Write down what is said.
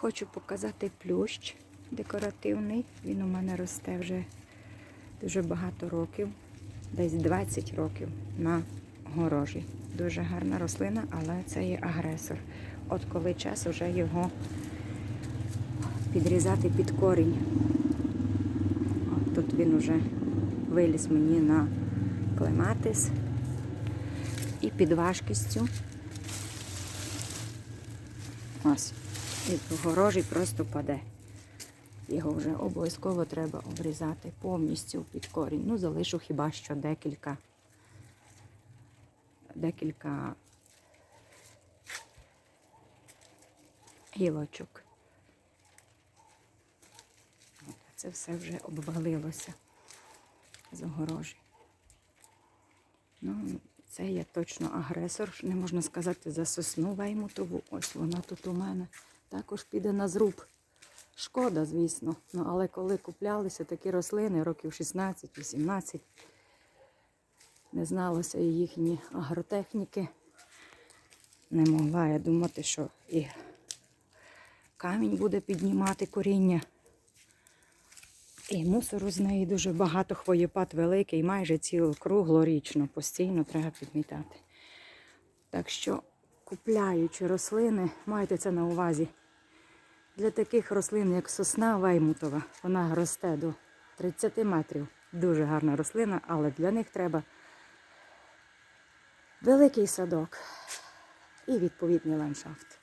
Хочу показати плющ декоративний. Він у мене росте вже дуже багато років, десь 20 років на горожі. Дуже гарна рослина, але це є агресор. От коли час вже його підрізати під корінь. От тут він уже виліз мені на клематис і під важкістю. Ось. І горожий просто паде. Його вже обов'язково треба обрізати повністю під корінь. Ну, залишу хіба що декілька, декілька гілочок. Це все вже обвалилося з огорожі. Ну, це є точно агресор, не можна сказати за сосну веймутову. Ось вона тут у мене також піде на зруб. Шкода, звісно. Ну, але коли куплялися такі рослини років 16-18, не зналося і їхні агротехніки. Не могла я думати, що і камінь буде піднімати коріння. І мусору з неї дуже багато, хвоєпад великий, майже цілу круглорічно, постійно треба підмітати. Так що, купляючи рослини, майте це на увазі. Для таких рослин, як сосна ваймутова, вона росте до 30 метрів. Дуже гарна рослина, але для них треба великий садок і відповідний ландшафт.